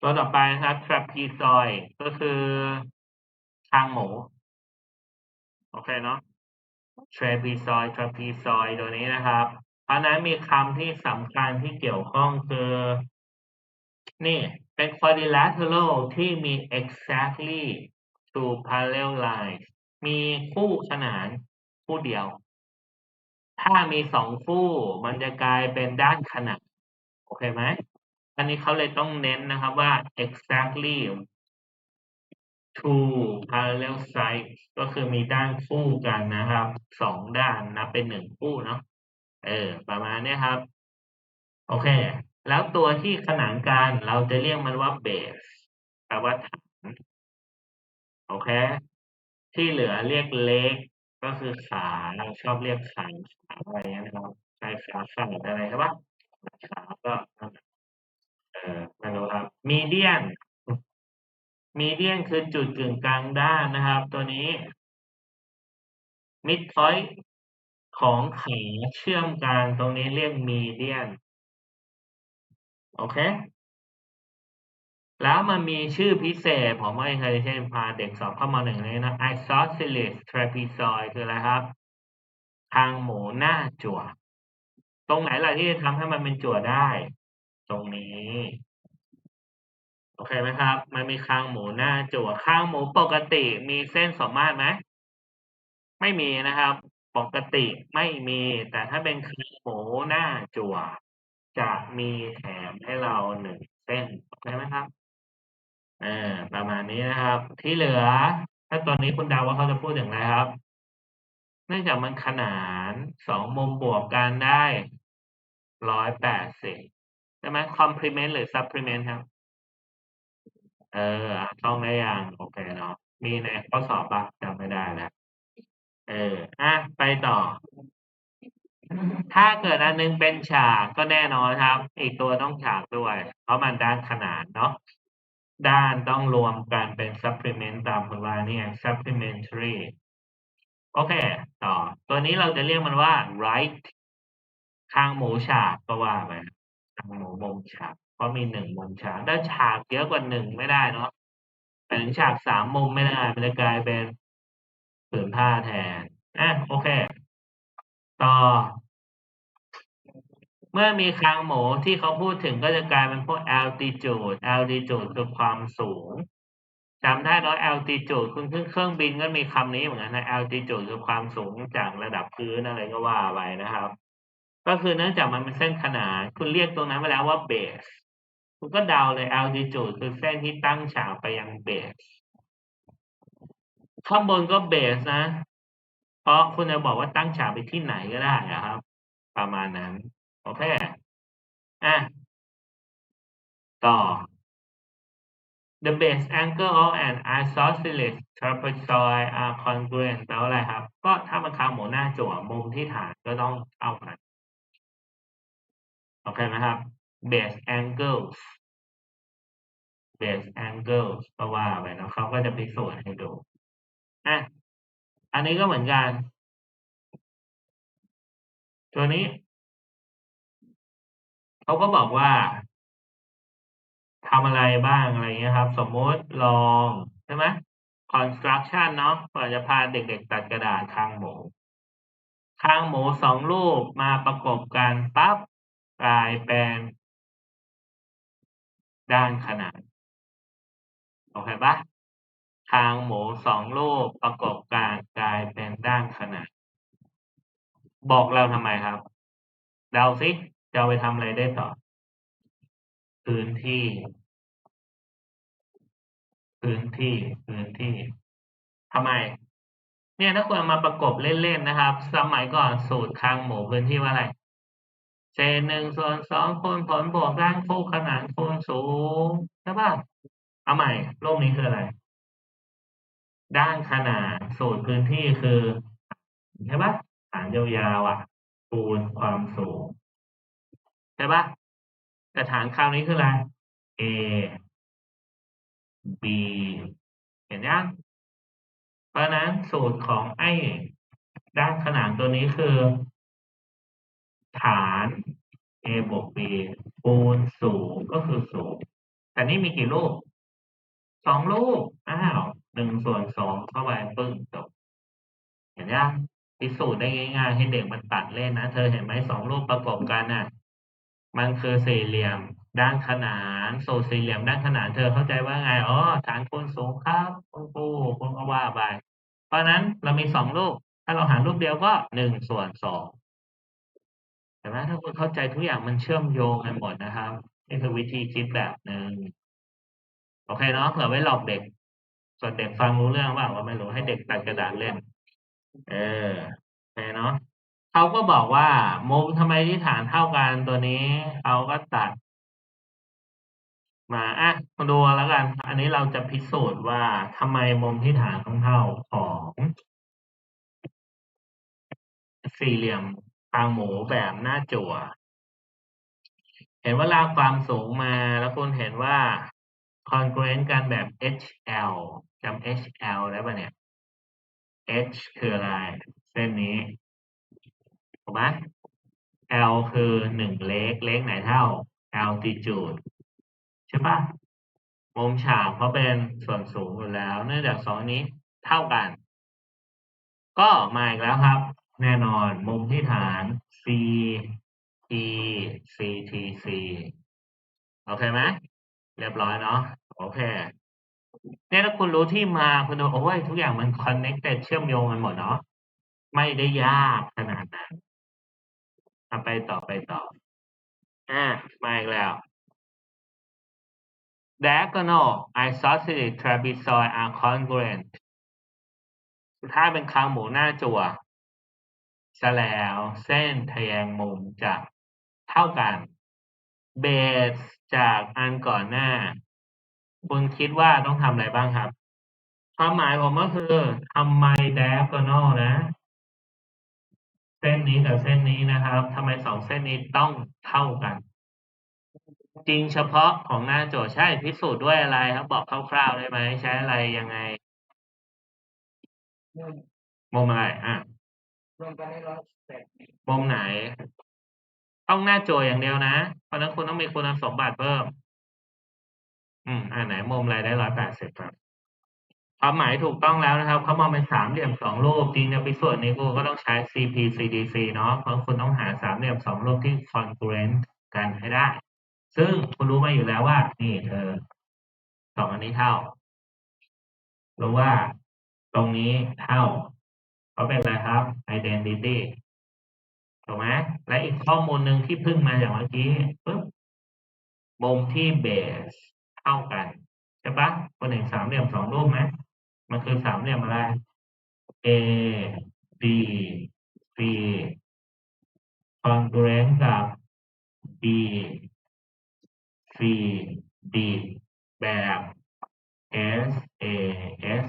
ตัวต่อไปนะครับ trapezoid ก็คือคางหมู โอเคเนาะ trapezoid trapezoid ตัวนี้นะครับ เพราะฉะนั้นมีคำที่สำคัญที่เกี่ยวข้องคือ นี่เป็น quadrilateral ที่มี exactly two parallel lines มีคู่ขนานคู่เดียว ถ้ามีสองคู่มันจะกลายเป็นด้านขนาน โอเคไหม อันนี้เขาเลยต้องเน้นนะครับว่า exactly two parallel sides ก็คือมีด้านคู่กันนะครับสองด้านนับเป็นหนึ่งคู่เนาะเออ ประมาณนี้ครับ โอเค แล้วตัวที่ขนานกันเราจะเรียกมันว่า base แปลว่าฐาน โอเค ที่เหลือเรียกเล็กก็คือขาเราชอบเรียกขาขาอะไรเงี้ยนะครับใช่ขาขาดอะไรใช่ปะขาก็นั่นแหละ เออไม่รู้ครับ median median คือจุดกึ่งกลางด้านนะครับ ตัวนี้ mid point ของขาเชื่อมกันตรงนี้เรียก median โอเค แล้วมันมีชื่อพิเศษ ผมไม่เคยเช่นพาเด็กสอบเข้ามาหนึ่งเลยนะ isosceles trapezoid คืออะไรครับ ทางหมูหน้าจั่ว ตรงไหนล่ะที่จะทำให้มันเป็นจั่วได้ ตรงนี้ โอเคไหมครับ มันมีคางหมูหน้าจั่วคางหมูปกติมีเส้นสมมาตรไหมไม่มีนะครับ ปกติไม่มี แต่ถ้าเป็นคางหมูหน้าจั่วจะมีแถมให้เราหนึ่งเส้นโอเคไหมครับเออประมาณนี้นะครับ ที่เหลือ ถ้าตอนนี้คุณดาว่าเขาจะพูดอย่างไรครับ เนื่องจากมันขนานสองมุมบวกกันได้ร้อยแปดสิบ ใช่ไหม complement หรือ supplement ครับ เออต้องได้ยังโอเคเนาะมีในข้อสอบปะจำไม่ได้แล้วเอออะไปต่อ ถ้าเกิดอันนึงเป็นฉากก็แน่นอนครับ อีกตัวต้องฉากด้วย เพราะมันด้านขนานเนาะด้านต้องรวมกันเป็น supplement ตามคุณว่านี่ supplementary โอเค ต่อ ตัวนี้เราจะเรียกมันว่า right ข้างหมูฉากก็ว่าไป ข้างหมูมุมฉากเพราะมีหนึ่งมุมฉากถ้าฉากเยอะกว่าหนึ่งไม่ได้เนาะแต่ถึงฉากสามมุมไม่ได้มันจะกลายเป็นผืนผ้าแทนอะโอเค ต่อ เมื่อมีคางหมูที่เขาพูดถึงก็จะกลายเป็นพวก altitude altitude คือความสูงจำได้เนาะ altitude คุณขึ้นเครื่องบินก็มีคำนี้เหมือนกันนะ altitude คือความสูงจากระดับพื้นอะไรก็ว่าไปนะครับ ก็คือเนื่องจากมันเป็นเส้นขนานคุณเรียกตรงนั้นไปแล้วว่า base คุณก็เดาเลย altitude คือเส้นที่ตั้งฉากไปยัง base ข้างบนก็ base นะ เพราะคุณจะบอกว่าตั้งฉากไปที่ไหนก็ได้นะครับ ประมาณนั้น โอเค อะ ต่อ the base angle of an isosceles trapezoid are congruent แปลว่าอะไรครับ ก็ถ้ามันคาหมูหน้าจั่วมุมที่ฐานก็ต้องเท่ากัน โอเคไหมครับ base angles base angles ก็ว่าไปนะเขาก็จะพิสูจน์ให้ดูอะอันนี้ก็เหมือนกัน ตัวนี้ เขาก็บอกว่าทำอะไรบ้างอะไรเงี้ยครับ สมมติลองใช่ไหม construction เนาะก่อนจะพาเด็กๆตัดกระดาษคางหมูคางหมูสองรูปมาประกบกันปั๊บ กลายเป็นด้านขนานโอเคปะคางหมูสองรูปประกอบกันกลายเป็นด้านขนานบอกเราทำไมครับ เดาซิจะไปทำอะไรได้ต่อ พื้นที่ พื้นที่ พื้นที่ทำไม เนี่ยถ้าคุณเอามาประกบเล่นๆนะครับ สมัยก่อนสูตรคางหมูพื้นที่ว่าอะไร เศษหนึ่งส่วนสองคูณผลบวกด้านคู่ขนานคูณสูงใช่ป่ะเอาใหม่รูปนี้คืออะไร ด้านขนานสูตรพื้นที่คือใช่ปะฐานยาวๆอะคูณความสูงใช่ปะแต่ฐานคราวนี้คืออะไร A B เห็นยังเพราะนั้นสูตรของไอ้ด้านขนานตัวนี้คือ ฐาน A บวก B คูณสูงก็คือสูง แต่นี่มีกี่ลูกสองลูกอ้าวหนึ่งส่วนสองเข้าไปปึ้งจบเห็นยังพิสูจน์ได้ง่ายๆให้เด็กมันตัดเล่นนะเธอเห็นไหมสองรูปประกอบกันน่ะ มันคือสี่เหลี่ยม ด้านขนานสูตรสี่เหลี่ยมด้านขนานเธอเข้าใจว่าไงอ๋อฐานคูณสูงครับคุณครูคุณก็ว่าไปเพราะนั้นเรามีสองรูปถ้าเราหารรูปเดียวก็หนึ่งส่วนสอง เห็นไหมถ้าคุณเข้าใจทุกอย่างมันเชื่อมโยงกันหมดนะครับนี่คือวิธีคิดแบบหนึ่งโอเคเนาะเผื่อไว้หลอกเด็ก ส่วนเด็กฟังรู้เรื่องว่าว่าไม่รู้ให้เด็กตัดกระดาษเล่น เออโอเคเนาะเขาก็บอกว่ามุมทำไมที่ฐานเท่ากันตัวนี้เขาก็ตัดมาอะมาดูแล้วกัน อันนี้เราจะพิสูจน์ว่าทำไมมุมที่ฐานต้องเท่าของสี่เหลี่ยม ทางหมูแบบหน้าจั่ว เห็นว่าลากความสูงมาแล้วคุณเห็นว่า congruent กันแบบ HL จำ HL ได้ปะเนี่ย H คืออะไร เส้นนี้ถูกไหม L คือหนึ่งเลขเลขไหนเท่า altitude ใช่ปะมุมฉากเพราะเป็นส่วนสูงอยู่แล้ว เนื่องจากสองนี้เท่ากัน ก็มาอีกแล้วครับ แน่นอนมุมที่ฐาน C E C T C โอเคไหมเรียบร้อยเนาะโอเคเนี่ยถ้าคุณรู้ที่มาคุณดูโอ้ยทุกอย่างมัน connected เชื่อมโยงกันหมดเนาะไม่ได้ยากขนาดนั้นเอาไปต่อไปต่ออ่ามาอีกแล้ว diagonal isosceles trapezoid are congruent ถ้าเป็นคางหมูหน้าจั่ว ซะแล้วเส้นทะแยงมุมจะเท่ากัน เบสจากอันก่อนหน้า คุณคิดว่าต้องทำอะไรบ้างครับ ความหมายผมก็คือทำไม diagonal นะ เส้นนี้กับเส้นนี้นะครับทำไมสองเส้นนี้ต้องเท่ากัน จริงเฉพาะของหน้าโจทย์ใช่พิสูจน์ด้วยอะไรครับ บอกคร่าวๆได้ไหมใช้อะไรยังไงมุมอะไรอะร วมกันได้ร้อยแปดมุมไหน ต้องหน้าโจยอย่างเดียวนะ เพราะฉะนั้นคุณต้องมีคุณสมบัติเพิ่ม อืมอ่าไหนมุมอะไรได้ร้อยแปดสิบครับความหมายถูกต้องแล้วนะครับเขามองเป็นสามเหลี่ยมสองรูปจริงจะไปส่วนนี้กูก็ต้องใช้ CP CDC เนาะเพราะคุณต้องหาสามเหลี่ยมสองรูปที่ congruent กันให้ได้ ซึ่งคุณรู้มาอยู่แล้วว่า นี่เธอสองอันนี้เท่ารู้ว่าตรงนี้เท่า เขาเป็นอะไรครับ identity ถูกไหมและอีกข้อมูลหนึ่งที่พิ่งมาอย่างเมื่อกี้ปึ๊บมุมที่เบสเท่ากันใช่ปะคนเห็นสามเหลี่ยมสองรูปไหมมันคือสามเหลี่ยมอะไร A B C congruent กับ B C D แบบ S A S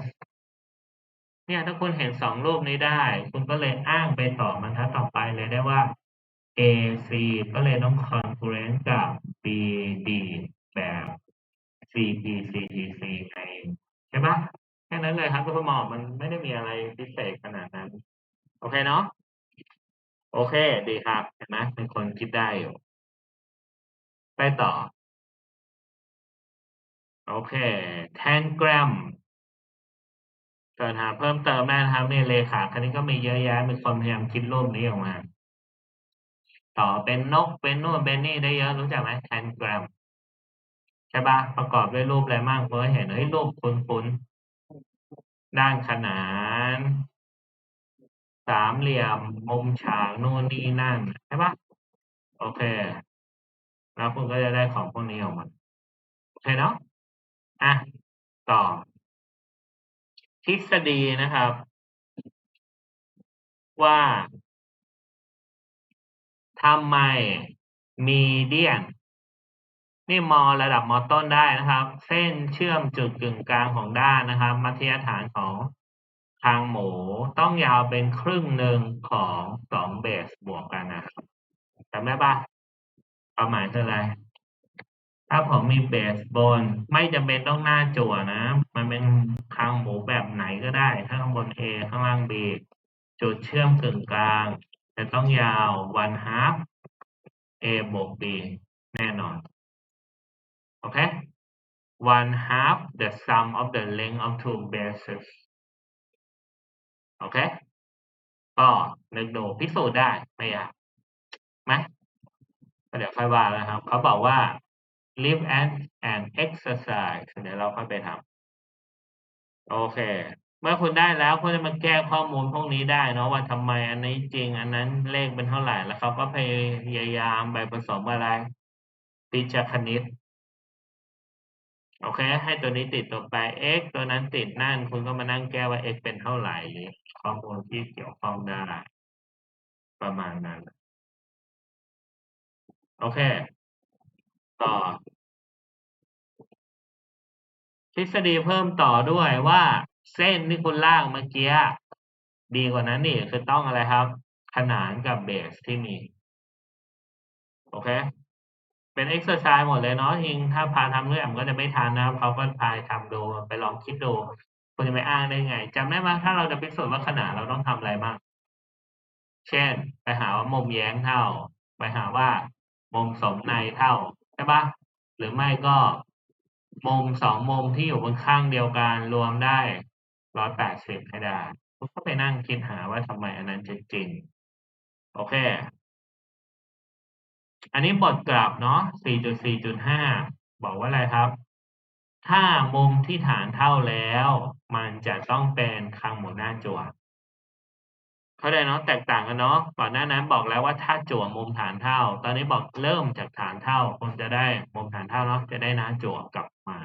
เนี่ยถ้าคุณเห็นสองรูปนี้ได้ คุณก็เลยอ้างไปต่อบรรทัดต่อไปเลยได้ว่า AC ก็เลยต้อง congruent กับ BD แบบ CP CTC ไงใช่ปะแค่นั้นเลยครับคุณหมอมันไม่ได้มีอะไรพิเศษขนาดนั้น โอเคเนาะโอเค ดีครับเห็นไหมเป็นคนคิดได้อยู่ไปต่อ โอเค แทนกรม เกิดหาเพิ่มเติมได้นะครับในเลขาคณิตก็มีเยอะแยะมีคนพยายามคิดรูปนี้ออกมา ต่อเป็นนกเป็นนู่นเป็นนี่ได้เยอะรู้จักไหมแทนกรัมใช่ปะประกอบด้วยรูปอะไรบ้างเพื่อเห็นเฮ้ยรูปคุ้นๆด้านขนานสามเหลี่ยมมุมฉากนู่นนี่นั่นใช่ปะโอเค แล้วคุณก็จะได้ของพวกนี้ออกมาโอเคเนาะอะต่อ ฤษฎีนะครับ ว่าทำไมมีเดียน นี่มอระดับมอต้นได้นะครับ เส้นเชื่อมจุดกึ่งกลางของด้านนะครับ มัธยฐานของทางหมูต้องยาวเป็นครึ่งหนึ่งของสองเบสบวกกันนะครับจำได้ปะความหมายคืออะไร ถ้าผมมีเบสบน ไม่จำเป็นต้องหน้าจั่วนะ มันเป็นคางหมู ก็ได้ ถ้าข้างบน A ข้างล่าง B จุดเชื่อมกึ่งกลาง จะต้องยาว one half A บวก B แน่นอน โอเค one half the sum of the length of two bases โอเค ก็นึกดูพิสูจน์ได้ไม่ยากไหมก็เดี๋ยวค่อยว่านะครับ เขาบอกว่า live and and exercise เดี๋ยวเราค่อยไปทำโอเค เมื่อคุณได้แล้วคุณจะมาแก้ข้อมูลพวกนี้ได้เนาะว่าทำไมอันนี้จริงอันนั้นเลขเป็นเท่าไหร่แล้วเขาก็พยายามไปผสมอะไรปิจคณิตโอเค ให้ตัวนี้ติดตัวไป x ตัวนั้นติดนั่น คุณก็มานั่งแก้ว่า x เป็นเท่าไหร่หรือข้อมูลที่เกี่ยวข้องได้ ประมาณนั้น โอเค ต่อ ทฤษฎีเพิ่มต่อด้วยว่า เส้นที่คุณลากเมื่อกี้ดีกว่านั้นนี่คือต้องอะไรครับ ขนานกับเบสที่มี โอเค เป็นเอ็กซ์ไซส์หมดเลยเนาะจริงถ้าพาทำเรื่องมันก็จะไม่ทันนะครับเขาก็พาทำดูไปลองคิดดูคุณจะไปอ้างได้ไงจำได้ไหมถ้าเราจะพิสูจน์ว่าขนาดเราต้องทำอะไรบ้างเช่น ไปหาว่ามุมแย้งเท่า ไปหาว่ามุมสมในเท่าใช่ปะหรือไม่ก็มุมสองมุมที่อยู่บนข้างเดียวกันรวมได้ ร้อยแปดสิบให้ได้คุณก็ไปนั่งคิดหาว่าทำไมอันนั้นจะจริงโอเค อันนี้บทกลับเนาะ4.4.5 บอกว่าอะไรครับ ถ้ามุมที่ฐานเท่าแล้ว มันจะต้องเป็นคางหมุนหน้าจั่วเข้าใจเนาะแตกต่างกันเนาะก่อนหน้านั้นบอกแล้วว่าถ้าจั่วมุมฐานเท่า ตอนนี้บอกเริ่มจากฐานเท่าคุณจะได้มุมฐานเท่าเนาะจะได้หน้าจั่วกลับมา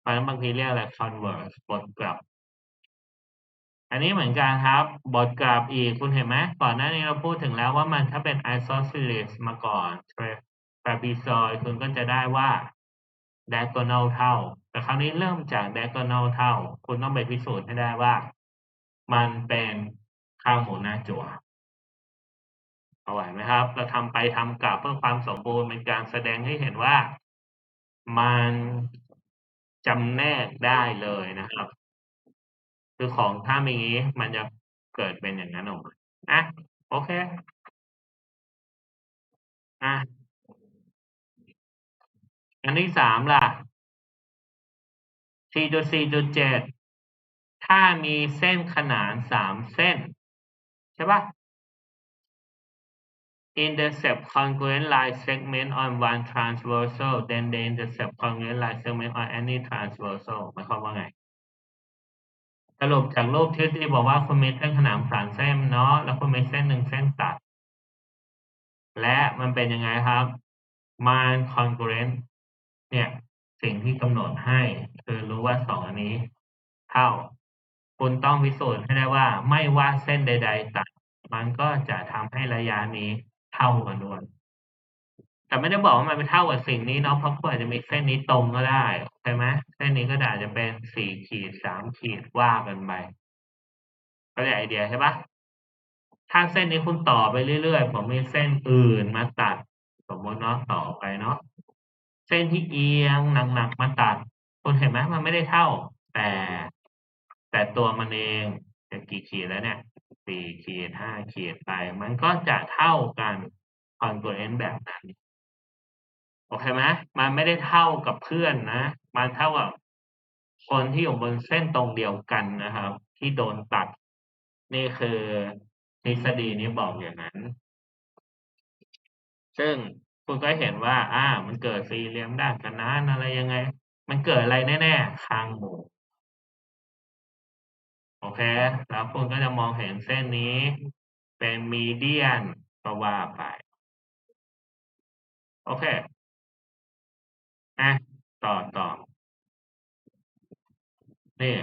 เพราะฉะนั้นบางทีเรียกอะไร converse บทกลับ อันนี้เหมือนกันครับ บทกลับอีกคุณเห็นไหมก่อนหน้านี้เราพูดถึงแล้วว่ามันถ้าเป็น isosceles มาก่อน trapezoid คุณก็จะได้ว่า diagonal เท่า แต่คราวนี้เริ่มจาก diagonal เท่า คุณต้องไปพิสูจน์ให้ได้ว่า มันเป็นข้างหมุนหน้าจั่วเอาไหวไหมครับ เราทำไปทำกลับเพื่อความสมบูรณ์เป็นการแสดงให้เห็นว่ามันจำแนกได้เลยนะครับ คือของถ้ามีอย่างนี้มันจะเกิดเป็นอย่างนั้นออกมาอะโอเคอะอันที่สามล่ะ 4.4.7 ถ้ามีเส้นขนานสามเส้น ใช่ปะ intercept congruent line segment on one transversal then they intercept congruent line segment on any transversal หมายความว่าไง สรุปจากรูปทฤษฎีบอกว่าคุณมีเส้นขนานสามเส้นเนาะแล้วคุณมีเส้นหนึ่งเส้นตัด และมันเป็นยังไงครับมัน congruent เนี่ยสิ่งที่กำหนดให้ คือรู้ว่าสองอันนี้ เท่า คุณต้องพิสูจน์ให้ได้ว่า ไม่ว่าเส้นใด ๆ ตัด มันก็จะทำให้ระยะนี้เท่ากันด้วย แต่ไม่ได้บอกว่ามันเป็นเท่ากับสิ่งนี้เนาะเพราะคุณอาจจะมีเส้นนี้ตรงก็ได้ใช่ไหมเส้นนี้ก็อาจจะเป็นสี่ขีดสามขีดว่ากันไปก็ได้ไอเดียใช่ปะถ้าเส้นนี้คุณต่อไปเรื่อยๆผมมีเส้นอื่นมาตัด สมมติเนาะต่อไปเนาะเส้นที่เอียงหนักๆมาตัดคุณเห็นไหมมันไม่ได้เท่า แต่แต่ตัวมันเองจะกี่ขีดแล้วเนี่ยสี่ขีดห้าขีดไป มันก็จะเท่ากันคอนโกรเอนแบบนั้น โอเคไหมมันไม่ได้เท่ากับเพื่อนนะ มันเท่ากับคนที่อยู่บนเส้นตรงเดียวกันนะครับ ที่โดนตัด นี่คือทฤษฎีนี้บอกอย่างนั้น ซึ่งคุณก็เห็นว่า อ่า มันเกิดสี่เหลี่ยมด้านขนานอะไรยังไง มันเกิดอะไรแน่ๆคางหมูโอเค แล้วคุณก็จะมองเห็นเส้นนี้ เป็นมีเดียนก็ว่าไป โอเค อะต่อต่อนี่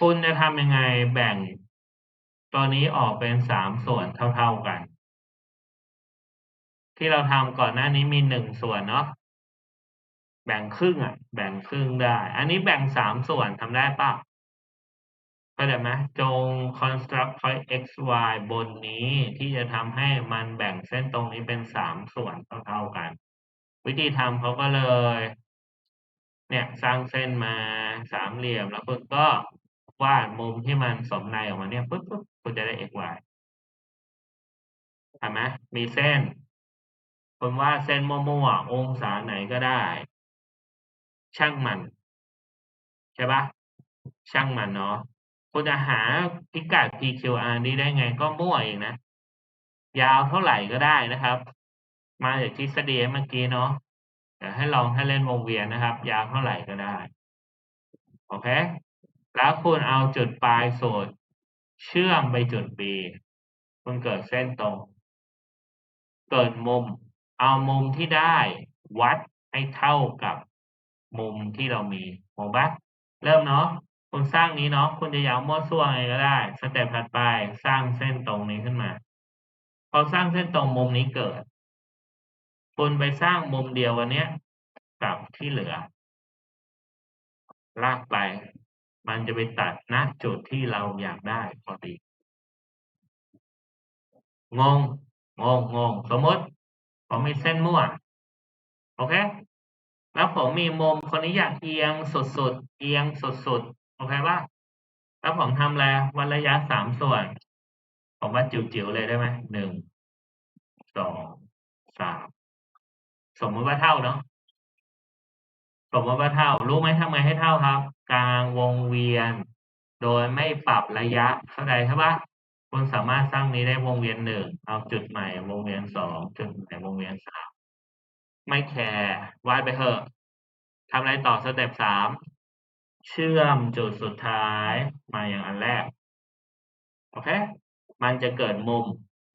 คุณจะทำยังไงแบ่งตัวนี้ออกเป็นสามส่วนเท่าๆกัน ที่เราทำก่อนหน้านี้มีหนึ่งส่วนเนาะแบ่งครึ่งอะ แบ่งครึ่งได้ อันนี้แบ่งสามส่วนทำได้ปะเข้าใจไหมจง construct point x y บนนี้ที่จะทำให้มันแบ่งเส้นตรงนี้เป็นสามส่วนเท่าๆกัน วิธีทำเขาก็เลย เนี่ยสร้างเส้นมาสามเหลี่ยมแล้วคุณก็วาดมุมที่มันสมในออกมาเนี่ยปุ๊บปุ๊บคุณจะได้ x y เห็นไหมมีเส้นคุณวาดเส้นมั่วๆองศาไหนก็ได้ ช่างมัน ใช่ปะช่างมันเนาะคุณจะหาพิกัด PQR นี้ได้ไงก็มั่วเองนะ ยาวเท่าไหร่ก็ได้นะครับ มาจากทฤษฎีเมื่อกี้เนาะเดี๋ยวให้ลองให้เล่นวงเวียนนะครับ ยาวเท่าไหร่ก็ได้ โอเค แล้วคุณเอาจุดปลายสุดเชื่อมไปจุด B คุณเกิดเส้นตรง เกิดมุม เอามุมที่ได้วัดให้เท่ากับมุมที่เรามีมองปะเริ่มเนาะคุณสร้างนี้เนาะคุณจะยาวมั่วซั่วไงก็ได้สเต็ปถัดไปสร้างเส้นตรงนี้ขึ้นมา พอสร้างเส้นตรงมุมนี้เกิด คุณไปสร้างมุมเดียวกันเนี้ยกับที่เหลือ ลากไป มันจะไปตัดณจุดที่เราอยากได้พอดีงงงงงงสมมติ ผมมีเส้นมั่วโอเค แล้วผมมีมุมคนนี้อยากเอียงสุดๆเอียงสุดๆโอเคป่ะแล้วผมทำอะไรวัดระยะสามส่วน ผมวัดจิ๋วๆเลยได้ไหมหนึ่งสองสาม สมมติว่าเท่าเนาะสมมติว่าเท่า รู้ไหมทำไงให้เท่าครับ กลางวงเวียน โดยไม่ปรับระยะเข้าใจใช่ปะคุณสามารถสร้างนี้ได้วงเวียนหนึ่งเอาจุดใหม่ วงเวียนสองจุดใหม่วงเวียนสามไม่แคร์วาดไปเถอะทำอะไรต่อสเต็ปสามเชื่อมจุดสุดท้ายมาอย่างอันแรกโอเค มันจะเกิดมุม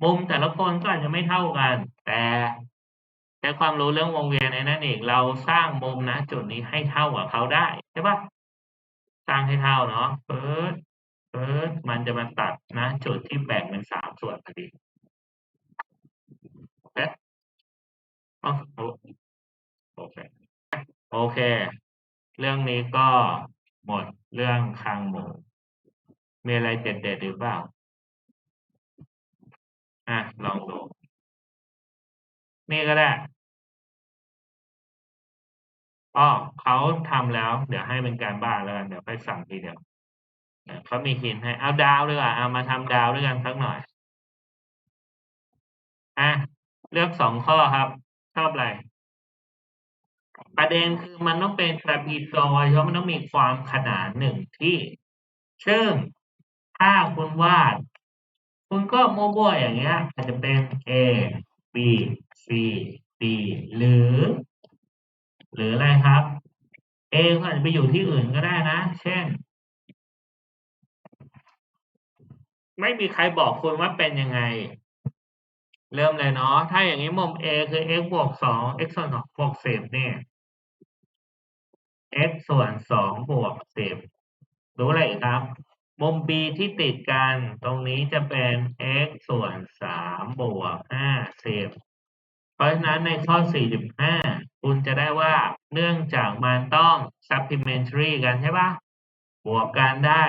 มุมแต่ละคนก็อาจจะไม่เท่ากัน แต่ ใช้ความรู้เรื่องวงเวียนในนั้นเอีกเราสร้างมุมนะจุดนี้ให้เท่ากับเขาได้ใช่ปะสร้างให้เท่าเนาะเปิดเปิดมันจะมาตัดนะจุดที่แบ่งเป็นสามส่วนพอดีโอเคโอเคโอเคเรื่องนี้ก็หมดเรื่องคางหมู มีอะไรเด็ดๆหรือเปล่า อะ ลองดู นี่ก็ได้อ๋อเขาทำแล้ว เดี๋ยวให้เป็นการบ้านแล้วกันเดี๋ยวไปสั่งทีเดียวเขามีหินให้เอาดาวด้วยอะเอามาทำดาวด้วยกันสักหน่อยอะเลือกสองข้อครับ ชอบอะไรประเด็นคือมันต้องเป็น trapezoid เพราะมันต้องมีความขนานหนึ่งที่ซึ่งถ้าคุณวาด คุณก็มั่วๆอย่างเงี้ย อาจจะเป็น A B C D หรือ หรืออะไรครับ A ก็อาจจะไปอยู่ที่อื่นก็ได้นะ เช่น ไม่มีใครบอกคุณว่าเป็นยังไง เริ่มเลยเนาะถ้าอย่างนี้มุม A คือ x บวกสอง x ส่วนสองบวกสิบเนี่ย x ส่วนสองบวกสิบรู้อะไรครับมุม B ที่ติดกันตรงนี้จะเป็น x ส่วนสามบวกห้าสิบ เพราะฉะนั้นในข้อ 45 คุณจะได้ว่าเนื่องจากมันต้อง supplementary กันใช่ปะบวกกันได้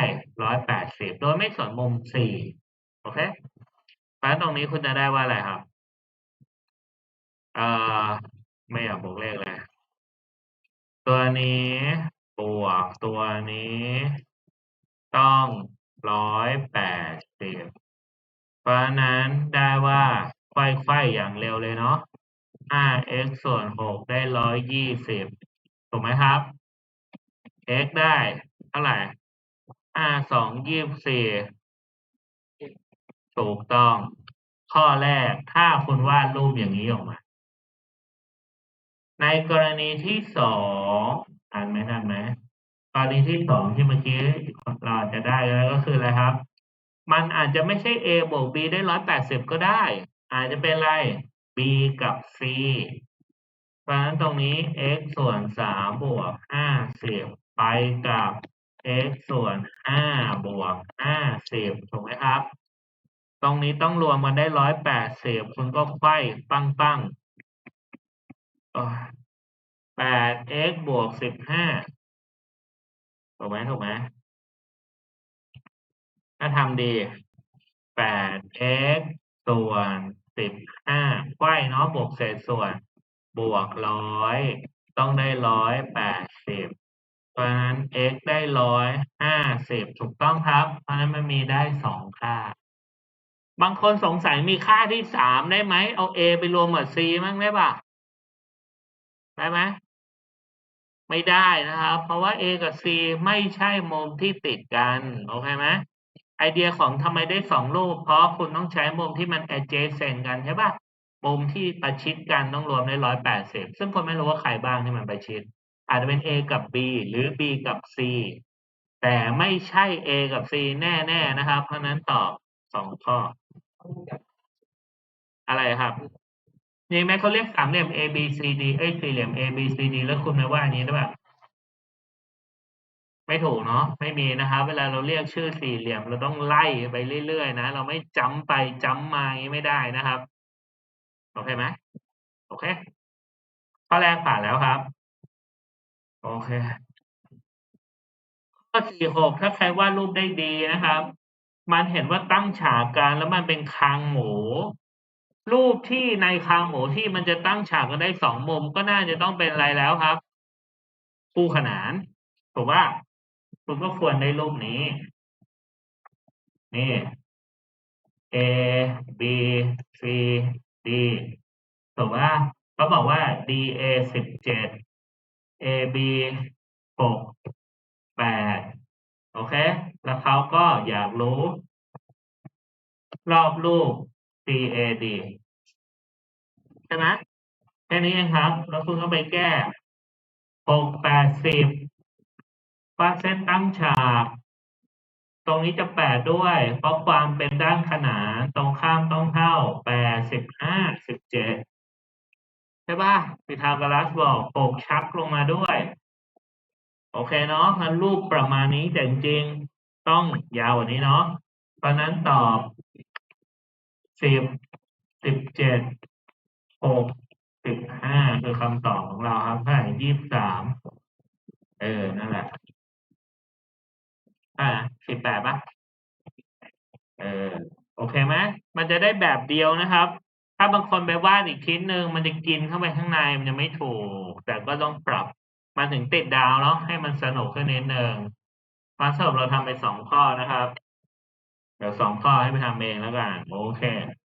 180 โดยไม่สนมุม 4 โอเคเพราะฉะนั้นตรงนี้คุณจะได้ว่าอะไรครับ เอ่อ ไม่อยากบวกเลขเลย ตัวนี้บวกตัวนี้ ต้อง 180 เพราะฉะนั้นได้ว่าไขว้ๆอย่างเร็วเลยเนาะ 5x ส่วน6ได้120ถูกไหมครับ x ได้เท่าไหร่5 2 24ถูกต้อง ข้อแรกถ้าคุณวาดรูปอย่างนี้ออกมา ในกรณีที่สองอ่านไหมอ่านไหมกรณีที่สองที่เมื่อกี้เราจะได้แล้วก็คืออะไรครับ มันอาจจะไม่ใช่ a บวก b ได้180ก็ได้ อาจจะเป็นอะไร b กับ c เพราะฉะนั้นตรงนี้ x ส่วน 3 บวก 50 ไปกับ x ส่วน 5 บวก 50 ถูกไหมครับ ตรงนี้ต้องรวมกันได้ 180 คุณก็ไขว้ปั้งปั้งแปด x บวกสิบห้าถูกไหมถูกไหมถ้าทำดีแปด x ส่วน สิบห้าไขว้เนาะบวกเศษส่วนบวกร้อยต้องได้ร้อยแปดสิบเพราะฉะนั้น x ได้ร้อยห้าสิบถูกต้องครับ เพราะฉะนั้นมันมีได้สองค่า บางคนสงสัยมีค่าที่สามได้ไหมเอา A ไปรวมกับ C มั้งได้ปะได้ไหมไม่ได้นะครับ เพราะว่า A กับ C ไม่ใช่มุมที่ติดกัน โอเคไหม ไอเดียของทำไมได้สองรูป เพราะคุณต้องใช้มุมที่มัน adjacent กันใช่ปะมุมที่ประชิดกันต้องรวมได้ร้อยแปดสิบซึ่งคนไม่รู้ว่าใครบ้างที่มันประชิด อาจจะเป็น A กับ B หรือ B กับ C แต่ไม่ใช่ A กับ C แน่ๆนะครับ เพราะนั้นตอบสองข้อ อะไรครับนี่ไหมเขาเรียกสามเหลี่ยม A B C D เอ้ยสี่เหลี่ยม A B C D แล้วคุณไมาว่าอย่างนี้ได้ปะ ไม่ถูกเนาะไม่มีนะครับ เวลาเราเรียกชื่อสี่เหลี่ยม เราต้องไล่ไปเรื่อยๆนะ เราไม่จำไปจำมาอย่างนี้ไม่ได้นะครับโอเคไหมโอเคข้อแรกผ่านแล้วครับ โอเคข้อสี่หกถ้าใครวาดรูปได้ดีนะครับ มันเห็นว่าตั้งฉากกันแล้วมันเป็นคางหมู รูปที่ในคางหมูที่มันจะตั้งฉากกันได้สองมุมก็น่าจะต้องเป็นอะไรแล้วครับ คู่ขนานถูกว่า คุณก็ควรได้รูปนี้ นี่ A B C D ถูกว่าเขาบอกว่า D A สิบเจ็ด A B หกแปดโอเค แล้วเขาก็อยากรู้ รอบรูป C A D ใช่ไหมแค่นี้เองครับ แล้วคุณก็ไปแก้หกแปดสิบ ว่าเส้นตั้งฉาก ตรงนี้จะแปดด้วย เพราะความเป็นด้านขนานตรงข้ามต้องเท่าแปดสิบห้าสิบเจ็ดใช่ป่ะพิทาโกรัสบอกหกชักลงมาด้วย โอเคเนาะงั้นรูปประมาณนี้แต่จริงๆต้องยาวกว่านี้เนาะเพราะนั้นตอบสิบสิบเจ็ดหกสิบห้าคือคำตอบของเราครับเท่าไหร่ยี่สิบสามเออ นั่นแหละ อ่าสิบแปดป่ะเออโอเคไหมมันจะได้แบบเดียวนะครับ ถ้าบางคนไปวาดอีกชิ้นหนึ่งมันจะกินเข้าไปข้างในมันจะไม่ถูก แต่ก็ต้องปรับมาถึงติดดาวแล้วให้มันสนุกขึ้นนิดนึงมาสรุปเราทำไปสองข้อนะครับ เดี๋ยวสองข้อให้ไปทำเองแล้วกัน โอเค